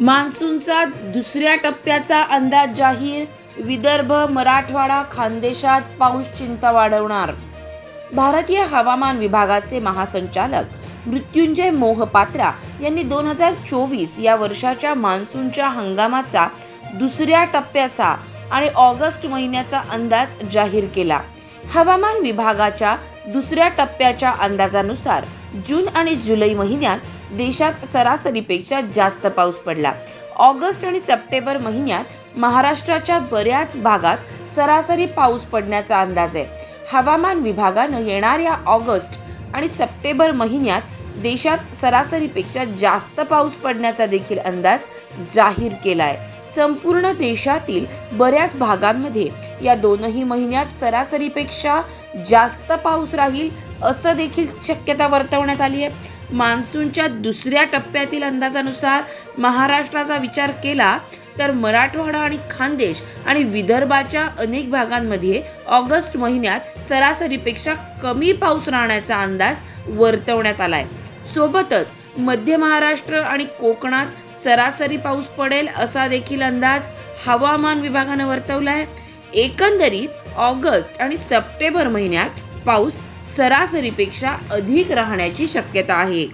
मान्सूनचा दुसऱ्या टप्प्याचा अंदाज जाहीर विदर्भ मराठवाडा खानदेशात पाऊस चिंता वाढवणार. भारतीय हवामान विभागाचे महासंचालक मृत्युंजय मोहपात्रा यांनी दोन हजार चोवीस या वर्षाच्या मान्सूनच्या हंगामाचा दुसऱ्या टप्प्याचा आणि ऑगस्ट महिन्याचा अंदाज जाहीर केला. हवामान विभागाच्या दुसऱ्या टप्प्याच्या अंदाजानुसार जून आणि जुलै महिन्यात देशात सरासरीपेक्षा जास्त पाऊस पडला. ऑगस्ट आणि सप्टेंबर महिन्यात महाराष्ट्राच्या बऱ्याच भागात सरासरी पाऊस पडण्याचा अंदाज आहे. हवामान विभागानं येणाऱ्या ऑगस्ट आणि सप्टेंबर महिन्यात देशात सरासरीपेक्षा जास्त पाऊस पडण्याचा देखील अंदाज जाहीर केला आहे संपूर्ण देशातील बऱ्याच भागांमध्ये या दोनही महिन्यात सरासरीपेक्षा जास्त पाऊस राहील असं देखील शक्यता वर्तवण्यात आली आहे. मान्सूनच्या दुसऱ्या टप्प्यातील अंदाजानुसार महाराष्ट्राचा विचार केला तर मराठवाडा आणि खानदेश आणि विदर्भाच्या अनेक भागांमध्ये ऑगस्ट महिन्यात सरासरीपेक्षा कमी पाऊस राहण्याचा अंदाज वर्तवण्यात आला आहे सोबतच मध्य महाराष्ट्र आणि कोकणात सरासरी पाऊस पडेल असा देखील अंदाज हवामान विभागानं वर्तवला आहे एकंदरीत ऑगस्ट आणि सप्टेंबर महिन्यात पाऊस सरासरीपेक्षा अधिक राहण्याची शक्यता आहे.